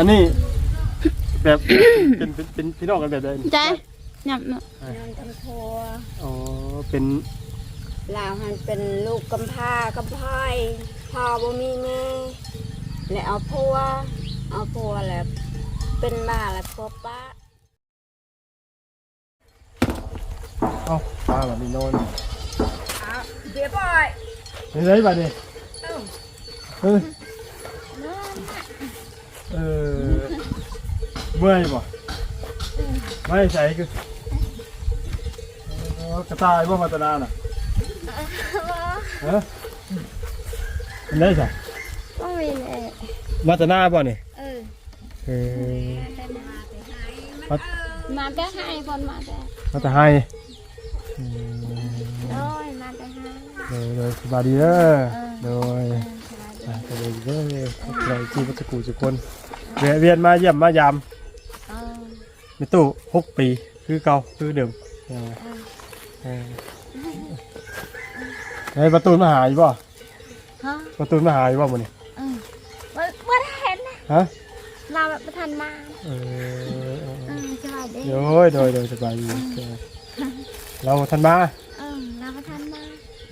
อันนี้แบบ เป็นเป็นเป็นพี่น้องกันแบบใดใจหยับเนาะนอนกันทัวอ๋อเป็นลาวหันเป็นลูกกำพร้ากำพร้อยพ่อบ่มีแม่และเอาพัวเอาพัวแล้วเป็นบ้าแล้วพัวป้าเอ้าปลาแบบนี้นอนเอาเดี๋ยวปล่อย เฮ้ยบัดนี้เอ้า เฮ้ย เออเมื่อยบ่ไม่ใส่คือเออกระต่ายบ่มาตนาน่ะฮะมันได้ใส่ก็มีแหละมาตนาบ่นี่เออเออมามาแต่ให้คนมาแต่มาแต่ให้อืมโอ้ยมาแต่ให้โดยโดยสบายดีเด้อเออโดย อะสบายดีเด้อเราที่พัชกูทุกคนเวียนเวียนมาเยี่ยมมายามเออในตู้หกปี คือเก่าคือเดิมเออเออไอ้ประตูมาหาอยู่บ่ฮะประตูมาหาอยู่บ่มื้อนี้เออว่าว่าได้เห็นนะฮะเราแบบประทันมาเออเออเออสบายดีโดยโดยโดยสบายดีเออเราทันมาเออเราประทันมา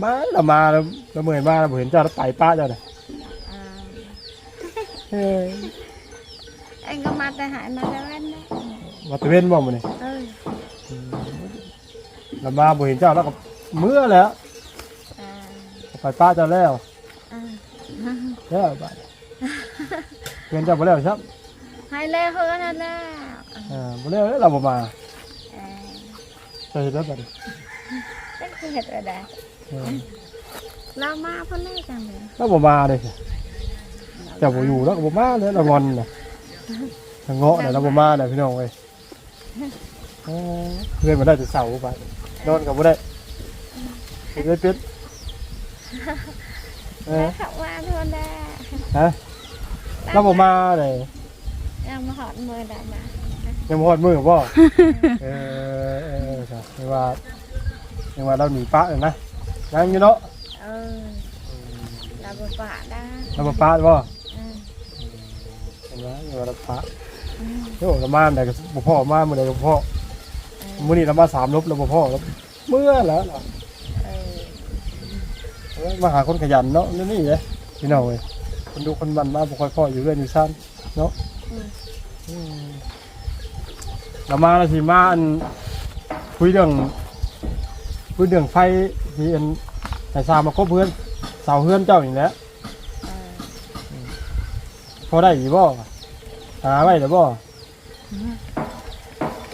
มาเรามาเราเราเมื่อยมาเราบ่เห็นเจ้าเราไปป้าเจ้าน่ะ เออเออเองก็มาแต่หายมาแต่เว้นนะมาตะเวนบ่มื้อนี้เออเรามาบ่เห็นเจ้าแล้วก็เมื่อแล้วเออไปป้าเจ้าแล้วเออแล้วไปเห็นเจ้าบ่แล้วครับให้เล่เฮือนั่นแหละอ่าบ่แล้วเราบ่มาเออเจะเห็นแล้วบัดนี้เป็นคือเห็ดอะไรเออเรามาเพ่นเล่กันเลยเราบ่มาเลย เจ้าบ่อยู่แล้วก็บ่มาเลยเรางอนน่ะทางเงาะน่ะเราบ่มาน่ะพี่น้องเอ้ยเออเพื่อนมาได้แต่เสาร์ไปนอนก็บ่ได้เป็นได้เป็ดเออแล้วขับว่าเพื่อนได้ฮะเราบ่มาเลยยังมาหอดมือได้นะยังบ่ฮอดมือบ่ เออเออครับไม่ว่าไม่ว่าเราหนีปะเลยนะยังอยู่เนาะเออเราบปะได้เราบ่ปะบ่ เออเห็นไหมไม่ว่าเราปะโอ้เรามาไหนก็บ่พ่อมามื้อใดก็บ่พ่อมื้อนี้เรามาสามลบแล้วบ่พ่อแล้วเมื่อแล้วล่ะเออเอ้ยมาหาคนขยันเนาะนี่นี่เด้พี่น้องเอ้ยคนดูคนมันมาบ่ค่อยพ่ออยู่เรื่อยอยู่ซั่นเนาะอืมเรามาแล้วสิมาอันคุยเรื่องคุยเรื่องไฟที่อันให้สร้างมาครบเพื่อนเสาเพื่อนเจ้าอีกแหล้วเออพอได้อีกบ่ หาไว้แล้วบ่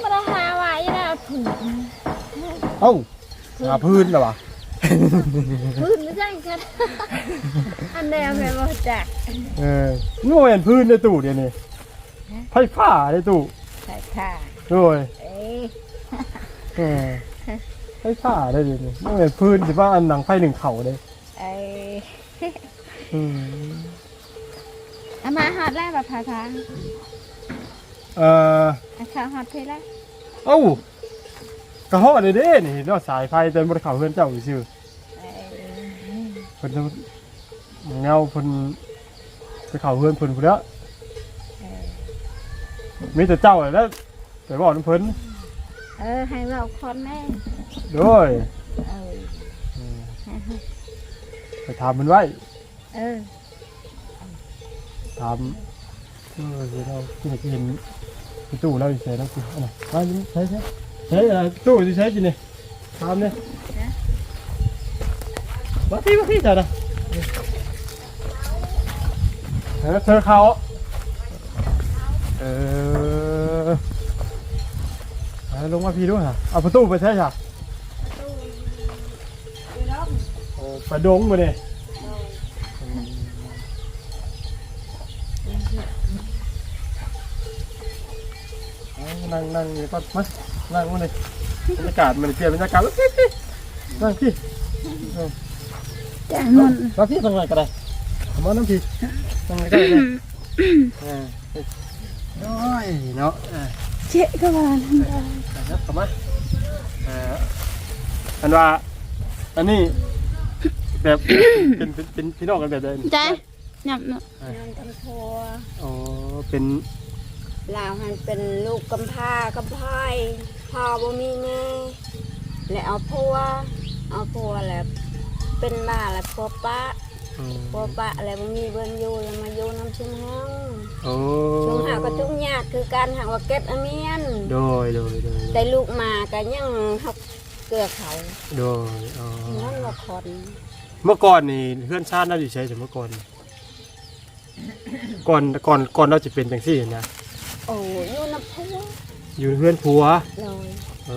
มาได้หาไว้นะผุนเอ้าหาพื้นแล้ววะผุนไม่ใช่กันอันแนวแม่บอกจักเออนี่บ่เห็นพื้นในตู้เดี๋ยวนี้ไฟฟ้าในตู้ใช่ค่ะโดยเอ้ยเออไฟฟ้าได้เดี๋ยวนี้นี่เห็นพื้นสิว่าอันหนังไฟหนึ่งเข่าเลยเอ้ย อืมเอามาหอดแล้วแบบภาษาเอ่ออาชาหอดเพลแล้วเอ้ากระเหาะเลยเด้นี่เนาะสายไฟเต็มบนเขาเพื่อนเจ้าอยู่ซื่อเอ้ยเพิ่นจะเงาเพิ่นไปเขาเพื่อนเพิ่นพุ่นแล้วเอ้ยมีแต่เจ้าแล้วไปบอกน้ำเพิ่นเออให้เราคนแม่โดยเออ ไปถามมันไว้ เออ ถามเออเดี๋ยวเราที่ไหนเห็นที่ตู้เราอยู่ใส่แล้วคืออะไรมาใช่ใช่ใช่อะไรตู้ที่ใช้กินเนี่ยถามเนี่ยมาที่มาที่จ้ะนะเออเธอเขาเออลงมาพี่ด้วยฮะเอาประตูไปใช่จ้ะโอ้ไปดงมาเนี่ย นั่ งนั่งนี่ก็มานั่งมาเลยบรรยากาศมันเปลี่ยนบรรยากาศแล้วพี่พี่นั่งพี่จ้ามันมาพี่ทำไงก็ได้ทำมาน้ำพี่ทำไงก็ได้เลยอ่าน้อยเนาะอ่าเจ๊ก็มาทำได้ครับทำมาอ่าอันว่าอันนี้แบบเป็นเป็นเป็นพี่น้องกันแบบใดใจหยับเนาะนอนกันทัวอ๋อเป็น ลาวหันเป็นลูกกำพร้ากำพร้อยพ่อบ่มีแม่และเอาพัวเอาพัวแล้วเป็นบ้าแล้วพัวปะอืมพัวปะแล้วบ่มีเบิ่งอยู่แล้วมาอยู่น้ำชุมเฮาโอ้ชุมเฮาก็ทุกยากคือการหาว่าเก็บอาเมียนโดยโดยโดยได้ลูกมาก็ยังหักเกลือเขาโดยอ๋อนั่นว่าคนเมื่อก่อนนี่เพื่อนชาติเราอยู่ใช้แต่เมื่อก่อนนี่ก่อนก่อนก่อนเราจะเป็นจังซี่นะโอ้อยู่น้ำพัวอยู่เพื่อนผัวเลยเอ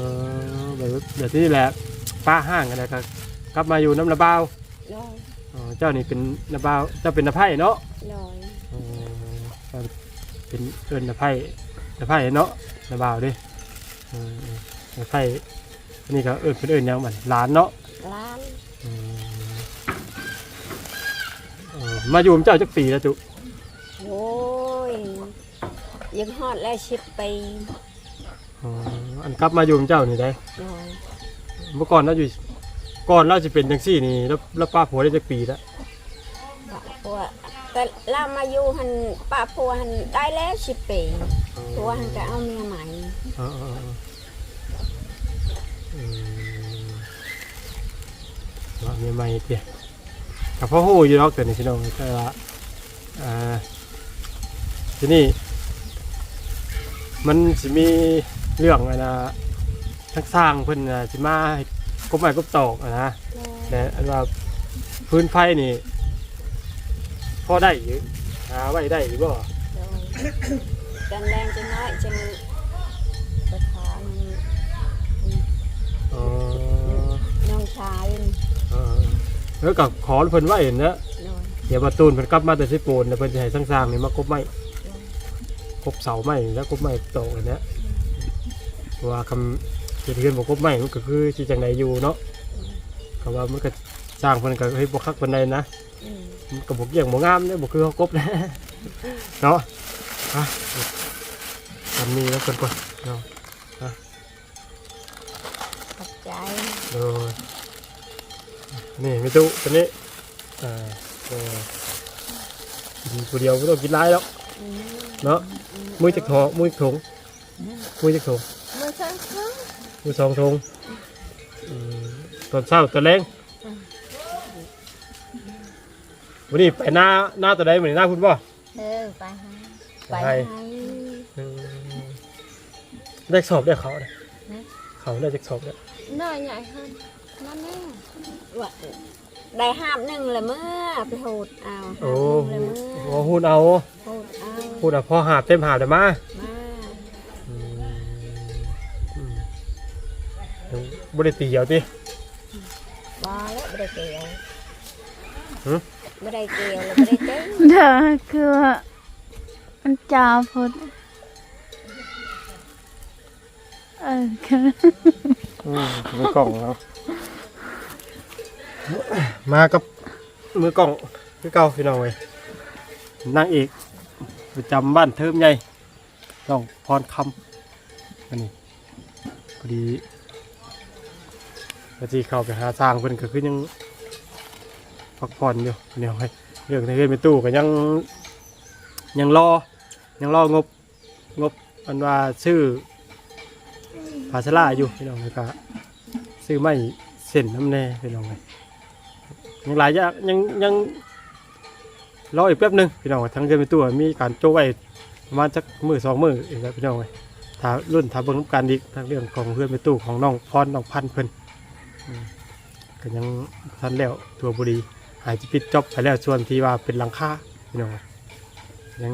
อแบบแบบที่แหละป้าห้างกันนะครับกลับมาอยู่น้ำระบ้าวเลยอ๋อเจ้านี่เป็นระบ้าวเจ้าเป็นนภไพ่เนาะเลยอ๋อเป็นเอิญนภไพ่นภไพ่เนาะระบ้าวเดิเออนภไพ่อันนี่ก็เอิญเป็นเอิญยังมันหลานเนาะร้านอืมเออมาอยู่กับเจ้าจักปีแล้วจุโอ้ย ยังฮอดแล้วชิบไปอ๋ออันกลับมาอยู่กับเจ้านี่ได้เลยเมื่อก่อนเราอยู่ก่อนเราจะเป็นจังซี่นี่แล้วแล้วป้าผัวได้จักปีแล้วปะพัวแต่เรามาอยู่หันป้าพัวหันได้แล้วชิบปีพัวหันก็เอาเมียใหม่เออเออเอออืมว่ามีไม่เตี้ยกับพ่อหูอยู่ดอกเกิดในพี่น้องแต่ว่าอ่าที่นี่ มันจะมีเรื่องอะนะทั้งสร้างเพิ่นน่ะสิมาให้กบไม้กบตอกอะนะแต่อันว่าพื้นไฟนี่พอได้อยู่หาไว้ได้อยู่บ่เลยกันแรงจะน้อยจังไปขอมันอ๋อน้องชายเออแล้วก็ขอเพิ่นไว้เห็นนะเลยเดี๋ยวมาตูนเพิ่นกลับมาแต่สิโปนแล้วเพิ่นจะให้สร้างๆนี่มากบไม้ กบเสาไม้แล้วกบไม้ตอกอันเนี้ยเพราะว่าคำเพื่อนบอกกบไม้มันก็คือสิจังไดอยู่เนาะก็ว่ามันก็สร้างเพิ่นก็เฮ้ยบ่คักปานใดนะอืมมันก็บ่เกี่ยงบ่งามเด้บ่คือเขากบนะเนาะอะทำนี้แล้วเพิ่นก่อนเนาะขอบใจโดยนี่ไม่ตู้ตัวนี้อ่าเออกินคนเดียวไม่ต้องกินหลายแล้วอืม เนาะมือจักถอมือจักถุงมือจักถุงมือช่างเขามือสองถุงอืมตอนเช้าตอนแรงวันนี้ไปหน้าหน้าตัวใดเหมือนหน้าคุณป่ะเออไปให้ไปไปให้ให้ได้สอบได้เขาเนี่ยนะเขาได้จากสอบเนี่ยน้อยใหญ่ hơn นั่นแน่ว่า ได้ห้าบหนึ่งเลยเมื่อไปโหดเอาโอ้หาบหนึ่งเลยโหเมื่อพูดเอาโหดเอาพูดเอาพอหาบเต็มหาบเดี๋ยวมามาอืมอืมเดี๋ยวบริตีเหี่ยวติ บอแล้วไม่ได้เกลียวหึ ไม่ได้เกลียวแล้วไม่ได้เต้นเด้อคือว่ามันจาพุดเออคือ อืมมือกล่องแล้ว มากับมือกล่องคือเก่าพี่น้องเว้ยนางเอกประจำบ้านเทิมใหญ่น้องพรคำอันนี้พอดีพอดีเข้าไปหาสร้างเพิ่นก็คือยังพักผ่อนอยู่เดี๋ยวให้เรื่องในเรื่องเป็นตู้ก็ยังยังรอยังรองบงบอันว่าชื่อภาชลาอยู่พี่น้องเลยก็ซื้อไม่เส้นน้ำแน่พี่น้องเลย ยังหลายอย่างยังยังรออีกแป๊บหนึงพี่น้องทั้งเดือนเป็นตัวมีการโจไว้ประมาณจักมือสองมืออีกแล้วพี่น้องเลยถ้ารุ่นถ้าเบิ่งการดีทั้งเรื่องของเพื่อนเป็นตู้ของน้องพรน้องพันเพิ่นก็ยังทันแล้วตัวบุรีหายจะปิดจบไปแล้วส่วนที่ว่าเป็นหลังคาพี่น้องยยัง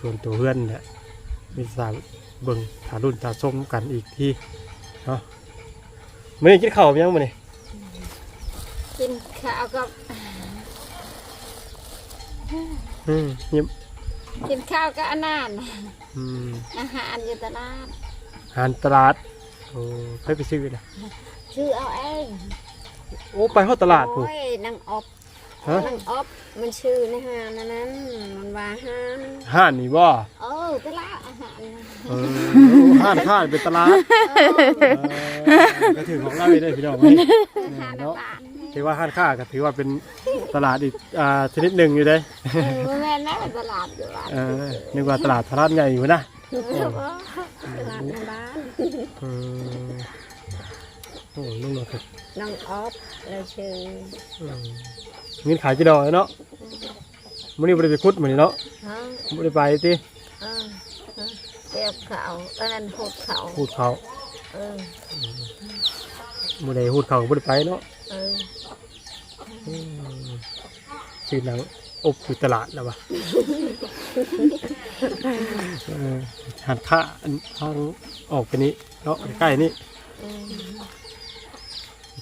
ส่วนตัวเพื่อนเนี่ยมีสามเบิ่งถารุ่นถาส้มกันอีกทีเนาะมื่อนี้กินข้าวยังมื่อนี้ กินข้าวกับอืมยิ้มกินข้าวกับอันนั้นอืมอาหารอยู่ตลาดอาหารตลาดโอ้ไปไปซื้อนะชื่อเอาเองโอ้ไปฮอดตลาดโอ้ปุ๊ยนางอบฮะนางอบมันชื่อนะฮะนั่นนั้นมันว่าห้านห้านนี่บ่เออตลาดอาหารนะเออห้านห้านเป็นตลาดเออก็ถือของเราเลยพี่น้องเว้ยอาหารเนาะบ้าน ถือว่าห้านค้าก็ถือว่าเป็นตลาดอีกอ่าชนิดหนึ่งอยู่เด้เออบ่แม่นแม่ตลาดอยู่บ้านเออนึกว่าตลาดตลาดใหญ่อยู่นะตลาดในบ้าน อืมโอ้นุ่มเลยครับน้องออฟเราชื่ออืมเงินขายจีดอกเนาะมื้อนี้บ่ได้ไปคุดมื้อนี้เนาะฮะบ่ได้ไปติเออฮะเจ็บเขาอันนั้นหดเขาหูดเขาเออบ่ได้หูดเขาก็บ่ได้ไปเนาะเอออืม ซื้อหนังอบอยู่ตลาดแล้ววะหันค่าอันทางออกไปนี้เนาะใกล้นี่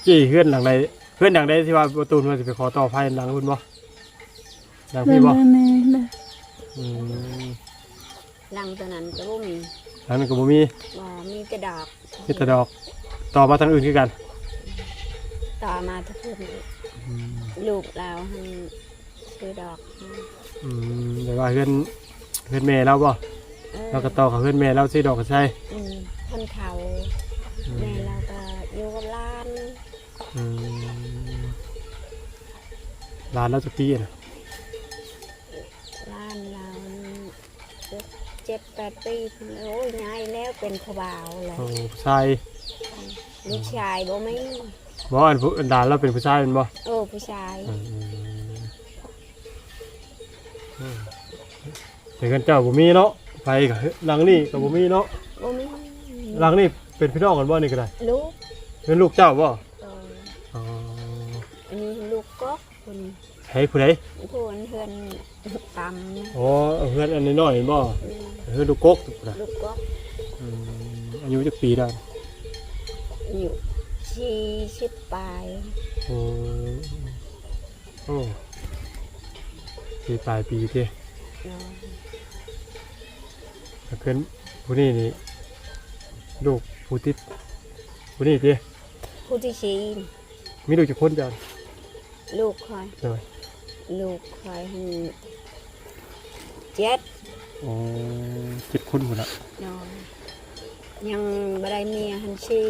จี้เพื่อนหลังใดเพื่อนหลังใดที่ว่าประตูมันจะไปขอต่อไฟหลังคุณบ่หลังพี่บ่หลังตัวนั้นก็บ่มีหลังนั้นก็บ่มีบ่มีแต่ดอกมีแต่ดอก ต่อมาทางอื่นคือกัน ต่อมาทุกคน ลูกเราให้ซื้อดอกให้อืมแต่ว่าเพื่อนเพื่อนแม่เราบ่เออเราก็ต่อกับเพื่อนแม่เราซื้อดอกก็ใช่อืมคนเขาอืมแม่เราก็อยู่กับหล้านอืมร้านเราจะปีน่ะหล้านเราเจ็ดแปดปีพุ่นแล้วโอ้ยยายแล้วเป็นขบาวแล้วโอ้ผู้ชายลูกชายบ่มี บ่อันผู้อันดานเราเป็นผู้ชายเป็นบ่โอ้ผู้ชายอืมอืมแต่กันเจ้าบ่มีเนาะไปกับหลังนี่ก็บ่มีเนาะบ่มีหลังนี่เป็นพี่น้องกันบ่นี่ก็ได้ลูกเป็นลูกเจ้าบ่เอออ๋ออันนี้ลูกก๊อกคนให้ผู้ใดผู้อันเพื่อนตำนะอ๋อเพื่อนอันน้อยๆบ่อืมเพื่อนลูกกกถูกนะลูกก๊อกอืมอายุจักปีได้อยู่ ชีชิดปลายโอ้โอ้ปีปลายปีเด้เนาะถ้าเพื่อนผู้นี้นี่ลูกผู้ติดผู้นี้เด้ผู้ที่ชีมีลูกจักคนจ้ะลูกคอยเด้อลูกคอยให้เจ็ดอ๋อเจ็ดคนพุ่นน่ะเนาะยังบ่ได้เมียหันชี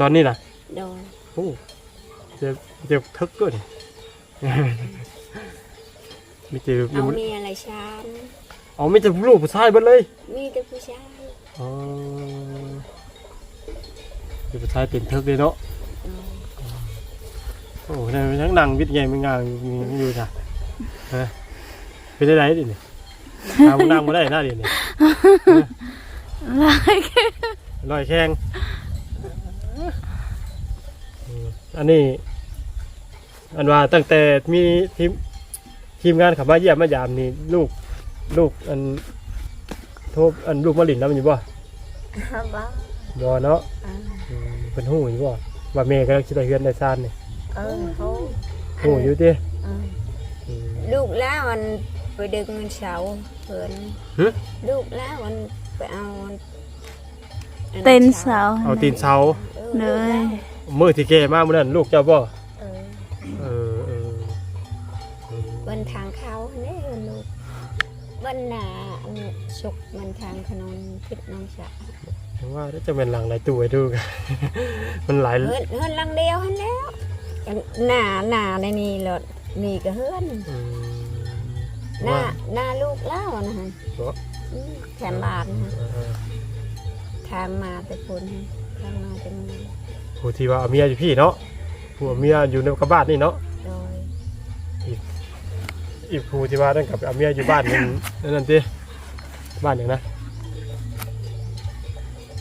ตอนนี้น่ะ โดยโอ้เจ็บเจ็บทึกเกินมีแต่เอาเมียอะไรชานอ๋อมีแต่ลูกผู้ชายเบิดเลย มีแต่ผู้ชายอ๋อเดี๋ยวผู้ชายเป็นทึกเลยเนาะเนาะโอ้นั่นทั้งหนังวิทย์ใหญ่ไม่งานอยู่นะเออเป็นได้ไรดิเนี่ยทำนั่งมาได้หน้าดิเนี่ยลายลอยแข้ง อืมอันนี้ อันว่าตั้งแต่มีทีมทีมงานขับมาเยี่ยมมายามนี่ลูกลูกอันโทบอันลูกมะลินน้ำอยู่บ่บ้าบ่เนาะอ่าอืมเป็นหูอยู่บ่ว่าเมย์ก็คิดว่าเฮือนในซานนี่เออเขาหูอยู่ติอ่าอืม ลูกแล้วมันไปดึงมันเสาเพิ่นหึ ลูกแล้วมันไปเอาอัเต้นเสาเอาตีนเสาออเลลูกยแล้ว มือที่เกมาเมื่อนั้นลูกเจ้าบ่เออเออเออเออบนทางเขาเนี่ยลูกบนหนาอันสุกมันทางขนมพิษน้องสะผมว่าจะเป็นหลังหลายตัวให้ดูกัน มันหลาย เฮือนเฮือนหลังเดียวหันแล้วหน้าหน้าในนี่รถนี่ก็เฮือนอืมหน้าว่า หน้าลูกแล้วนะฮะบ่อืมแถมบาทนะฮะเออทางมาแต่คนฮะทางมาแต่เมือง ผู้ที่ว่าเอาเมียอยู่พี่เนาะผู้เอาเมียอยู่ในกระบาดนี่เนาะโดยอีกผู้ที่ว่านั่นกับเอาเมียอยู่บ้านนั่นนั่นนั่นติบ้านอย่างนะ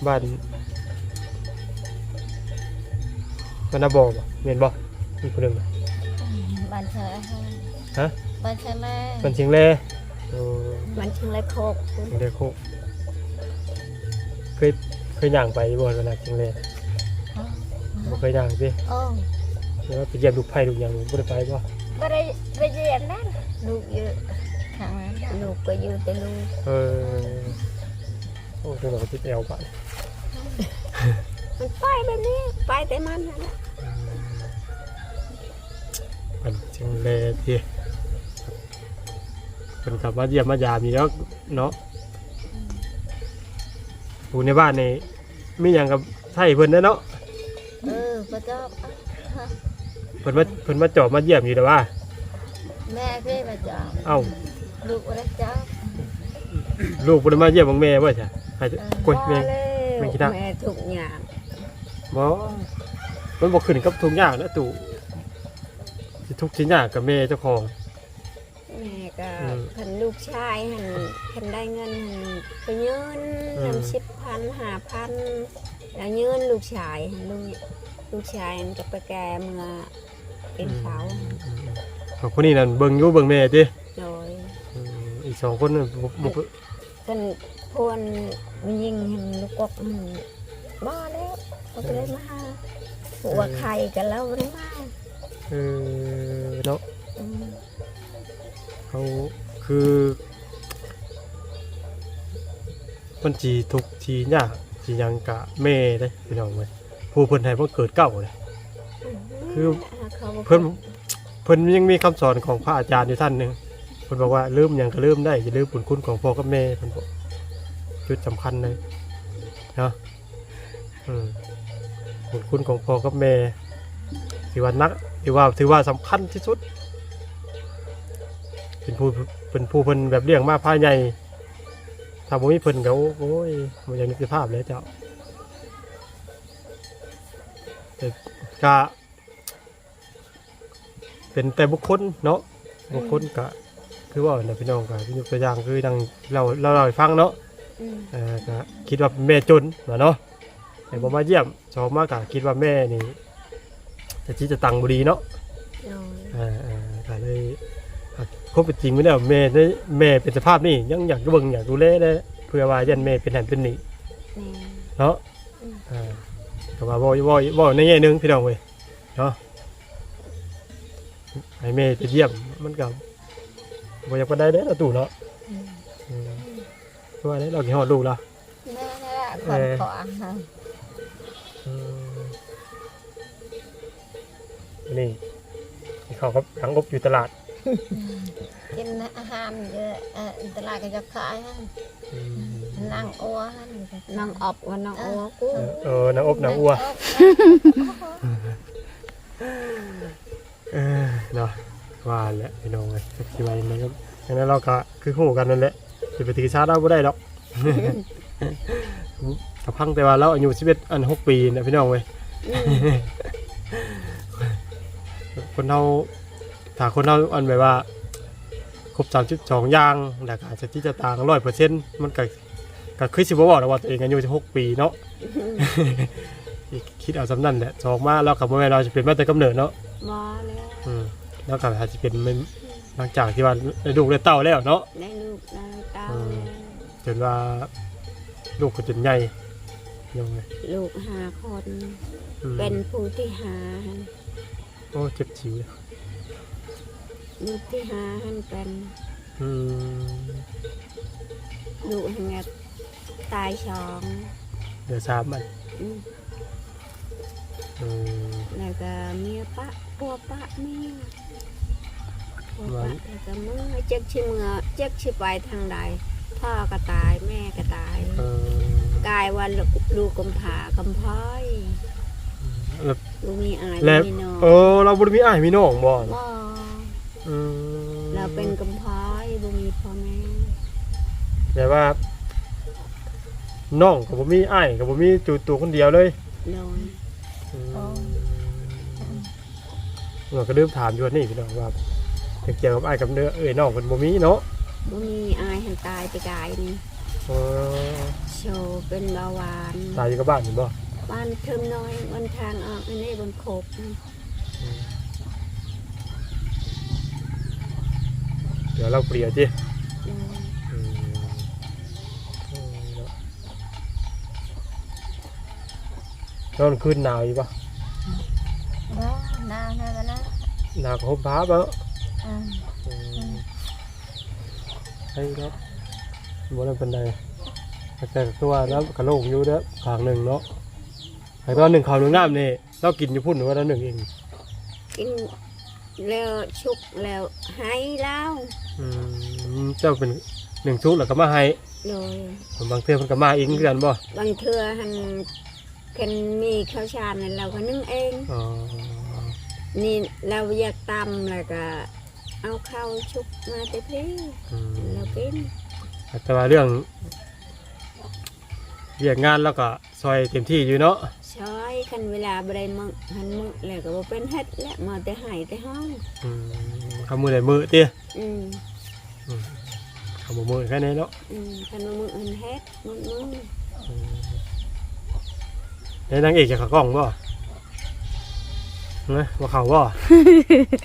บ้านบ้านนาบอกบ่เมียนบ่มีคนหนึ่งน่ะบ้านเธอฮะบ้านเธอแม่บ้านเชียงแล่เออมันชิงไรโคกเชียงแล่โคกเคยเคยย่างไปบ่เวลาเชียงแล่ บ่เคยย่างสิโอ้หรือว่าไปเยี่ยมลูกไผ่ลูกหยังบ่ได้ไปบ่ไม่ได้ไปเรียนนั่นลูกเยอะทางนั้นลูกก็อยู่แต่ลูกเออโอ้ตัวเราติดแอวบ้านมันไปแบบนี้ไปแต่มันนั่นแหละเป็นจังเลยทีเป็นกลับมาเยี่ยมมายามอยู่แล้วเนาะผู้ในบ้านนี่มีอย่างกับใช่เพิ่นเด้อเนาะ เออพระเจ้าเพิ่นมาเพิ่นมาจอบมาเยี่ยมอยู่แต่ว่า แม่พี่มาจ้าเอ้าลูกอะไรจ้าลูกบ่ได้มาเยี่ยมของแม่บ่ใช่ให้กดแม่บ่แล้วแม่คิดว่า แม่ทุกอย่างบ่มันบ่ขึ้นกับทุกอย่างนะตู่สิทุกสิ่งอย่างกับแม่เจ้าของ แม่ก็อืมคันลูกชายหันคันได้เงินหันไปเงินอืม นำสิบพันห้าพัน แล้วเงินลูกชายหันลูกลูกชายหันจะไปแก่เมื่อเป็นเสาของคนนี้นั่นเบิ่งอยู่เบิ่งแม่ติโดยอืมอีกสองคนนั่นบ่บ่กันพวนมันยิงเห็นลูกกอกมันบ้าแล้วก็เลยมาหาหัวไข่กันแล้วไม่มาเออเนาะอืมเขาคือมันจีทุกข์ทียาก ทียังกะแม่เด้พี่น้องเว้ยผู้เพิ่นให้เพิ่นเกิดเก่าเลย คือขาบอกเพิ่นเพิ่นยังมีคำสอนของพระอาจารย์อยู่ท่านหนึ่งเพิ่นบอกว่าลืมหยังก็ลืมได้อย่าลืมบุญคุณของพ่อกับแม่เพิ่นบอกจุดสำคัญเลยเนาะอืมบุญคุณของพ่อกับแม่ถือว่านักถือว่าถือว่าสำคัญที่สุด เป็นผู้เป็นผู้เพิ่นแบบเลี้ยงมาภายใน ถ้าบ่มีเพิ่นก็โอ้ยมันยังนึกสภาพเลยเจ้าแต่ก็เป็นแต่บุคคลเนาะบุคคลกะคือว่าน่ะพี่น้องกะพี่ยกตัวอย่างคือดังเราเราเราให้ฟังเนาะอืมเอ่อก็คิดว่าแม่จนนะเนาะแต่บ่มาเยี่ยมชอบมากกะคิดว่าแม่นี่จะชี้จะตังบุรีเนาะโดยเอ่าอ่าก็เลย อะคบเป็นจริงไม่ได้แม่ได้แม่เป็นสภาพนี่ยังอยากเบิ่งอยากดูแลได้เพื่อว่ายันแม่เป็นหันเป็นนี่แม่เนาะอืมอ่าก็ว่าบ่บ่บ่ในแง่หนึงพี่น้องเว้ยเนาะให้แม่ไปเยี่ยมมันก็บ่อยากไปได้เด้อตู่เนาะอืมอืมเพราะว่าได้เรากี่ฮอดลูกแล้วแม่นี่แหละคนขออืมนี่นี่เขาก็ยังอบอยู่ตลาด กินอาหารเยอะเออตลาดก็จะขายให้อืมนั่งอ้วนน้องอบกับน้องอัวกูเออเออนางอบนางอัวเออเนาะว่าแหละพี่น้องเลยสักทีวันนี้ครับดังนั้นเราก็คือคู่กันนั่นแหละจะไปตีชาร์เราไม่ได้หรอกถ้าพังแต่ว่าเราอายุ11อัน6ปีนะพี่น้องเว้ยอืมคนเรา ถ้าคนเราอันแบบว่า ครบ32อย่างแล้วก็อาจจะที่จะต่าง100%มันก็ก็คือสิบ่บอกนะว่าตัวเองอายุ16ปีเนาะ คิดเอาสำนั่นแหละสองมาแล้วกับแม่เราจะเป็นมาแต่กำเนิดเนาะบ่แล้วอืมแล้วกับอาจจะเป็นมันหลังจากที่ว่าได้ลูกได้เต้าแล้วเนาะ ได้ลูกได้เต้าอืมจนว่าลูกก็จนใหญ่ยังไงลูกหาคน อืมเป็นผู้ที่หาหันโอ้เจ็บชิวเลย ลูกที่หาหันเป็นอืมลูกหันไงตายสองเดี๋ยวสามมันอืมอืมแล้วก็เมียปะพัวปะเมียพัวไว้ปะแล้วก็มือเจ๊กชิเมือเจ๊กชิไปทางใดพ่อก็ตายแม่ก็ตายเออกลายว่าลูกลูกกำผากำพร้อยแล้วลูกมีอายแล้วมีน้องเออเราบุญมีอ้ายมีน้องบ่บ่ อืมเราเป็นกำพร้อยบ่มีพ่อแม่แต่ว่าน้องกับบ่มีอ้ายกับบ่มีจูตัวคนเดียวเลยโดนอืมเราก็เริ่มถามอยู่ว่านี่พี่น้องว่าเกี่ยวกับอ้ายกับเนื้อเอ้ยน้องเพิ่นบ่มีเนาะบ่มีอายหันตายไปกายนี่เออโชว์เป็นเบาหวานตายอยู่กับบ้านอยู่บ่บ้านเทิมน้อยบนทางออกอันนี้บนโคบนี่ เดี๋ยวเราเปลี่ยนจิโดนอืมนอนคืนหนาวอยู่ปะ đó nào nào đó หนาวกับห่มผ้าปะ ừ. ใช่ครับบ่ได้เป็นไรแต่ตัวแล้วกระโหลกอยู่เด้อขางหนึ่งเนาะแต่ตอนหนึ่งขางหนึ่งน้ำนี่เรากินอยู่พุ่นหรือว่าตอนหนึ่งเองกิน แล้วชุกแล้วให้แล้วอืมเจ้าเป็นหนึ่งชุกแล้วก็มาให้โดยบางเทื่อมันก็มาเองคือกันบ่บางเทื่อหันคันมีข้าวชานนั่นเราก็นึ่งเอง อ๋อนี่เราอยากตำแล้วก็เอาข้าวชุบมาแต่พี่อืมแล้วกินแต่ว่าเรื่องเรียกงานแล้วก็ซอยเต็มที่อยู่เนาะ ช้อยคันเวลาบ่ได้มึกหันมึกแล้วก็บ่เป็นเฮ็ดแล้วมาแต่ให้แต่ห้องอืมคำมือไหนมือเตี้ยอืมคำมือแค่นี้เนาะอืมคันมามึกหันเฮ็ดมึกมึงในนางเอกจะเขากล้องบ่นะว่าเขาบ่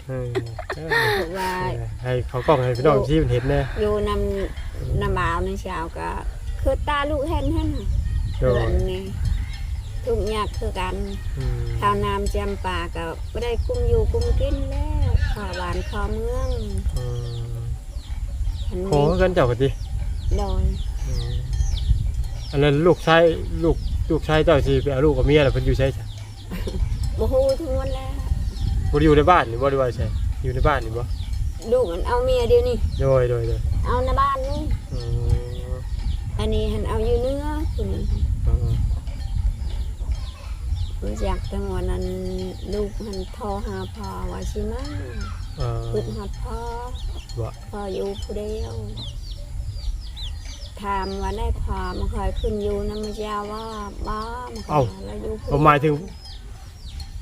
เออเออเพราะว่าให้เขากล้องให้พี่น้องที่มันเห็นแน่อยู่นำนำบ่าวในเช้าก็คือตาลูกเห็นหั่นน่ะโดเพื่อยนนี่ ทุกอย่างคือกันอืมข้าวน้ำจำปาก็บ่ได้กุ้มอยู่กุ้มกินแล้วขอหวานขอเมืองอืมอันขอนี้กันเจ้ากันดิโดยอืมอันนั้นลูกชายลูกลูกชายเจ้าสิไปเอาลูกกับเมียแล้วเพิ่นอยู่ใช่จ้ะบ่ฮู้ทั้งหมดแล้วบ่ได้อยู่ในบ้านนี่บ่ได้ว่าใช่อยู่ในบ้านนี่บ่ลูกมันเอาเมียเดียวนี่โดยโดยโดยเอาในบ้านนี่อืมอันนี้หันเอาอยู่เนื้อคุณอืม รู้จักแต่วันนั้นลูกหันโทรหาพ่อว่าสิมาเอ่อพึ่งหอดพ่อบ่พ่ออยู่ผู้เดียวถามว่าได้พ่อมาคอยขึ้นอยู่น้ำมันยาว่าบ้ามาคอยแล้วอยู่ผู้ผมหมายถึง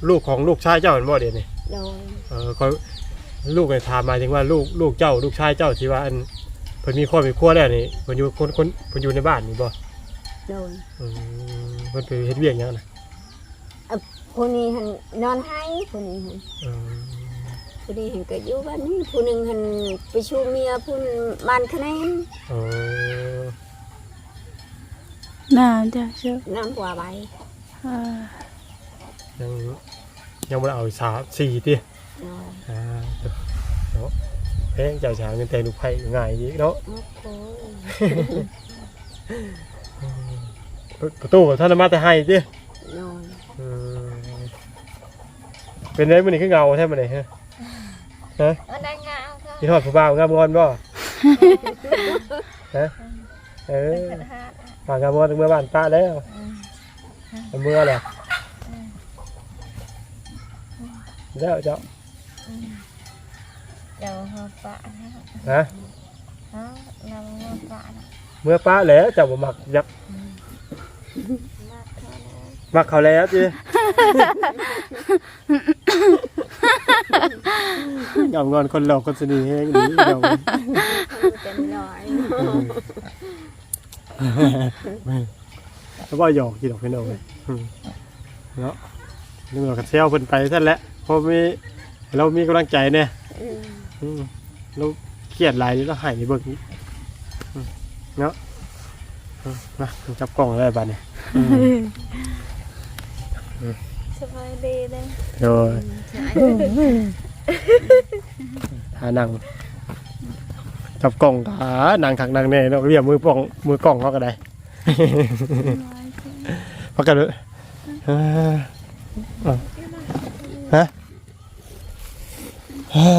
ลูกของลูกชายเจ้าเห็นบ่เดี๋ยวนี้โดยเออเขาลูกไอ้ถามหมายถึงว่าลูกลูกเจ้า ลูกชายเจ้าที่ว่าอันเพิ่นมีครอบมีครัวแล้วนี่เพิ่นอยู่คนคนเพิ่นอยู่ในบ้านนี่บ่โดยอืมเพิ่นไปเฮ็ดเวียกหยังน่ะ ผู้นี้หันนอนให้ผู้นี้หันอืมผู้นี้หันก็อยู่บ้านนี้ผู้หนึ่งหันไปชูเมียผู้นึงบ้านคะแนนเออน่าจะเชื่อน้ำหัวใบอ่ายังยังบ่ได้เอาสามสี่ติโดยอ่าเนาะแพงเจ้าชายเงินแต่ลูกไผง่ายอีกเนาะโอ้โหประตูกับท่านมาแต่ให้ติโดยอืม เป็นไดมื้อนี้คือเงาแท้มื้อนี้ฮะฮะอันนั้นงาค่ะมีทอดผู้บ่าวงามงอนบ่ฮะเออฝากงามงอนถึงเมื่อบ้านป้าแล้วเมื่อแหละแล้วเจ้าเดี๋ยวหาปะฮะฮะนำเงินปะนะเมื่อป้าแล้วเจ้าบ่มักยัก มาเท่านั้นมักเขาแล้วจิงามงอนคนหลอกคนสนิทแฮงดีเจ้าเต็มร้อยแล้วว่าหยอกกี่ดอกพี่น้องเว้ยอืมเนาะนี่เราก็เซลเพิ่นไปท่านแหละเพราะมีเรามีกำลังใจเนี่ยอืมอืมเราเครียดหลายนี่เราหายเบิ่งอืมเนาะอืมมาจับกล้องอะไรบ้าเนี่ย สบายดีเลยโดยหานั่งจับกล้องหานังถักนังแน่เนาะเรียกมือป้องมือกล้องเขาก็ได้พักกันเลยฮะเฮ้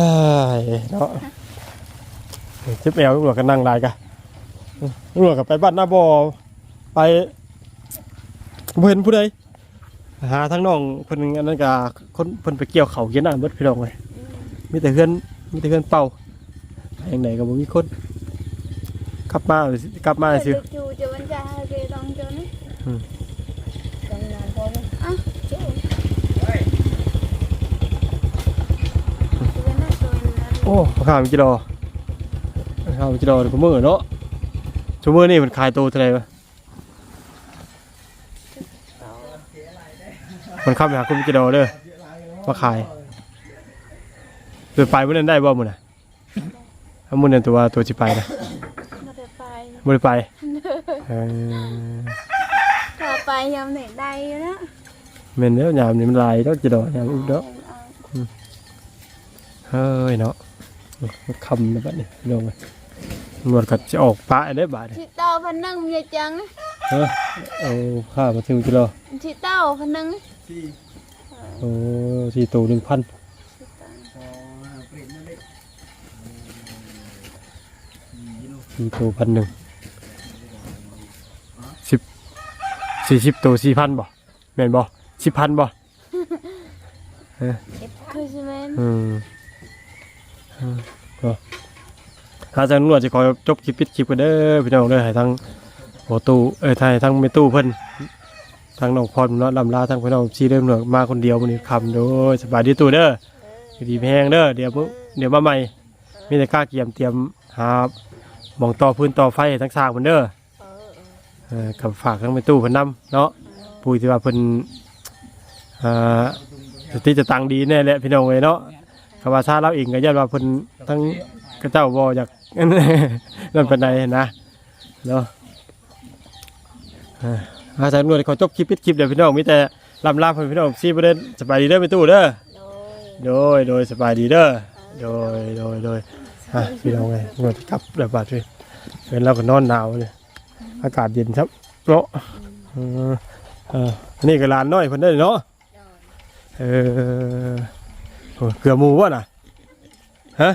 ยเนาะจิบแอลตำรวก็นั่งได้กะตำรวจก็ไปบ้านหน้าบ่อไปบ่เห็นผู้ใด หาทั้งน้องเพิ่นอันนั้นก็คนเพิ่นไปเกี่ยวเขาเกี่ยวน้ำเบิดพี่น้องเลยมีแต่เพื่อนมีแต่เพื่อนเป่าไปทางไหนก็บ่มีคนกลับมากลับมาสิลูกจูจะมันจะให้ไปลองเจอนี่อืมกำลังพอมั้ยอะจูจะเป็นหน้าตัวนั้นโอ้ข้าวมีกิโลข้าวมีกิโลก็มือเนาะชั่วโมงนี่มันขายตัวเท่าไหร่วะ มันเข้าไปหาคุณกิโลเด้อมาขายโดยไปมื้อนั้นได้บ่มื้อน่ะถ้ามื้อนั้นตัวว่าตัวสิไปนะไม่ได้ไปบ่ได้ไปเออถ้าไปยามไหนได้อยู่นะแม่นแล้วยามนี้มันหลายแล้วกิโลยามอีกเนาะเฮ้ยเนาะมันคำนะบัดนี้ลงไปตำรวจก็จะออกปะได้บาดนี้ชิเต้าพันหนึ่งมีจังเออเอาข้าวมาถึงกิโลชิเต้าพันหนึ่ง โอ้สี่ตัวหนึ่งพันสี่ตัวพันหนึ่งสิบสี่สิบตัวสี่พันบ่แม่นบ่สิบพันบ่คือใช่ไหมอืมอืมเนาะอาจารย์ตำรวจจะขอจบคลิปปิดคลิปกันเด้อพี่น้องเด้อให้ทั้งหัวตู้เอ้ยทายทั้งเมตู้เพิ่น ทั้งน้องพรเนาะลำลาทั้งพี่น้องชีเริ่มเนาะมาคนเดียววันนี้คำโดยสบายดีตู้เด้ออดีแพงเด้อเดี๋ยวมื้อเดี๋ยวมาใหม่มีแต่ค่าเกียมเตรียมหาหมองต่อพื้นต่อไฟทั้งสางเพิ่นเด้อกับฝากทั้งเมตู้พิ่นนํเนาะปุ้ยที่ว่าเพิ่นสติจะตังดีแน่แหละพี่น้องเอ้ยเนาะคำว่าซาเราเองก็ยันว่าเพิ่นทั้งกระเจ้าบ่อยากนั่นเป็นใดนะเนาะ อ่าอาจารย์นวดขอจบคลิปปิดคลิปเดี๋ยวพี่น้องมีแต่ลำลาเพิ่นพี่น้องซีประเด็นสบายดีเด้อไปตู้เด้อโดยโดยโดยสบายดีเด้อโดยโดยโดยอะพี่น้องไงนวดกลับเดี๋ยวบาดด้วยเห็นเราก็นอนหนาวเลยอากาศเย็นครับเนาะเออเอออันนี่ก็ลานน้อยเพิ่นได้อเนาะโดยเออโอ้เกลือหมูวะน่ะฮะ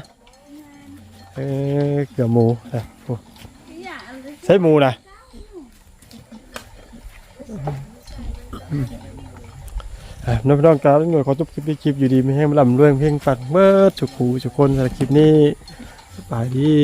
เออเกลือหมูอะโอ้ใช้หมูนะอะ น้องพี่น้องการหน่วยขอจบคลิปนี้คลิปอยู่ดีไม่ให้มาลำเรื่องเพ่งฝันเมื่อสุขูสุกคนสำหรับคลิปนี้สบายดี